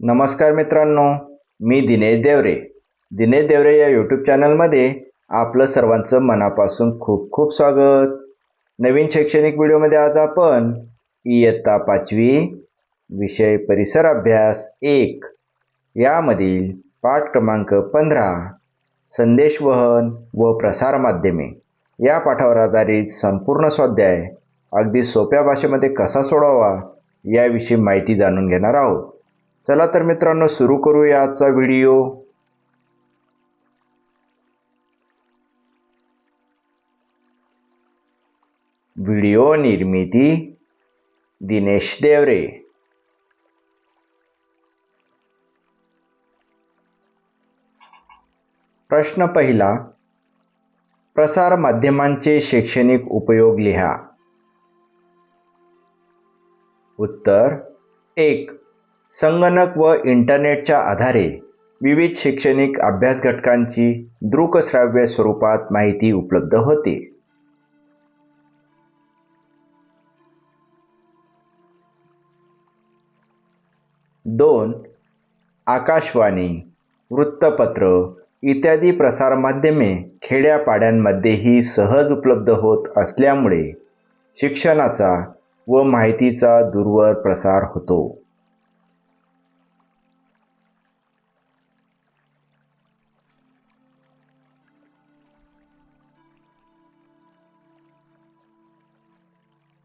नमस्कार मित्रांनो मी दिनेश देवरे. दिनेश देवरे या यूट्यूब चॅनलमध्ये आपलं सर्वांचं मनापासून खूप खूप स्वागत. नवीन शैक्षणिक व्हिडिओमध्ये आज आपण इयत्ता पाचवी विषय परिसर अभ्यास एक यामधील पाठ क्रमांक पंधरा संदेशवहन व प्रसार माध्यमे. या पाठावर आधारित संपूर्ण स्वाध्याय अगदी सोप्या भाषेमध्ये कसा सोडावा याविषयी माहिती जाणून घेणार आहोत. चला तर मित्रांनो सुरू करूया आजचा व्हिडिओ. व्हिडिओ निर्मिती दिनेश देवरे. प्रश्न पहिला प्रसार माध्यमांचे शैक्षणिक उपयोग लिहा. उत्तर एक. संगणक व इंटरनेटच्या आधारे विविध शैक्षणिक अभ्यास घटकांची दृकश्राव्य स्वरूपात माहिती उपलब्ध होते. दोन आकाशवाणी वृत्तपत्र इत्यादी प्रसारमाध्यमे खेड्यापाड्यांमध्येही सहज उपलब्ध होत असल्यामुळे शिक्षणाचा व माहितीचा दूरवर प्रसार होतो.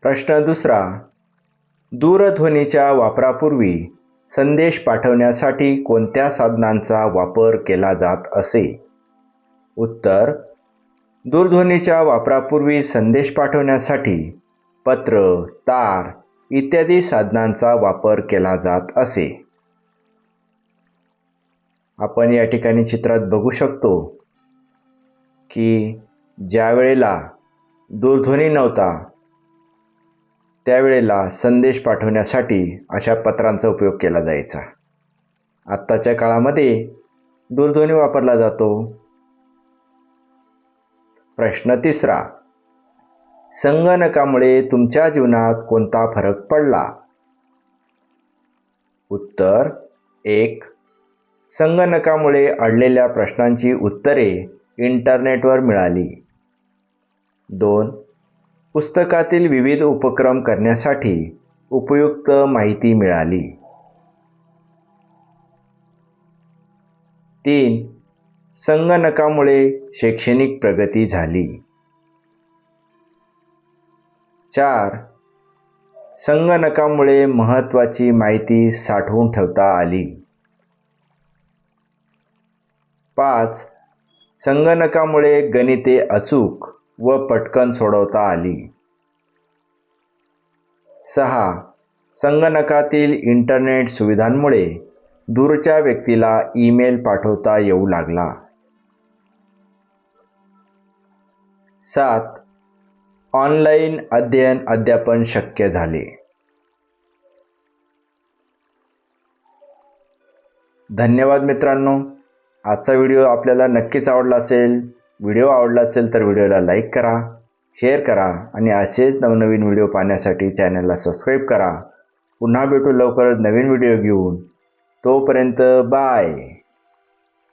प्रश्न दुसरा. दूरध्वनीच्या वापरापूर्वी संदेश पाठवण्यासाठी कोणत्या साधनांचा वापर केला जात असे? उत्तर. दूरध्वनीच्या वापरापूर्वी संदेश पाठवण्यासाठी पत्र तार इत्यादी साधनांचा वापर केला जात असे. आपण या ठिकाणी चित्रात बघू शकतो की ज्या वेळेला दूरध्वनी नव्हता त्यावेळेला संदेश पाठवण्यासाठी अशा पत्रांचा उपयोग केला जायचा. आत्ताच्या काळामध्ये दूरध्वनी वापरला जातो. प्रश्न तिसरा. संगणकामुळे तुमच्या जीवनात कोणता फरक पडला? उत्तर एक. संगणकामुळे अडलेल्या प्रश्नांची उत्तरे इंटरनेटवर मिळाली. दोन. पुस्तकातील विविध उपक्रम करण्यासाठी उपयुक्त माहिती मिळाली. तीन संगणकामुळे शैक्षणिक प्रगती झाली. चार संगणकामुळे महत्त्वाची माहिती साठवून ठेवता आली. पाच संगणकामुळे गणिते अचूक व पटकन सोडवता आली. सहा. संगणकातील इंटरनेट सुविधांमुळे दूरच्या व्यक्तीला ईमेल पाठवता येऊ लागला. सात. ऑनलाईन अध्ययन अध्यापन शक्य झाले. धन्यवाद मित्रांनो. आजचा व्हिडिओ आपल्याला नक्कीच आवडला असेल व्हिडिओ आवडला असेल तर व्हिडिओला लाईक करा शेअर करा आणि असेच नवनवीन व्हिडिओ पाहण्यासाठी चॅनलला सबस्क्राईब करा. पुन्हा भेटू लवकरच नवीन व्हिडिओ घेऊन. तोपर्यंत बाय.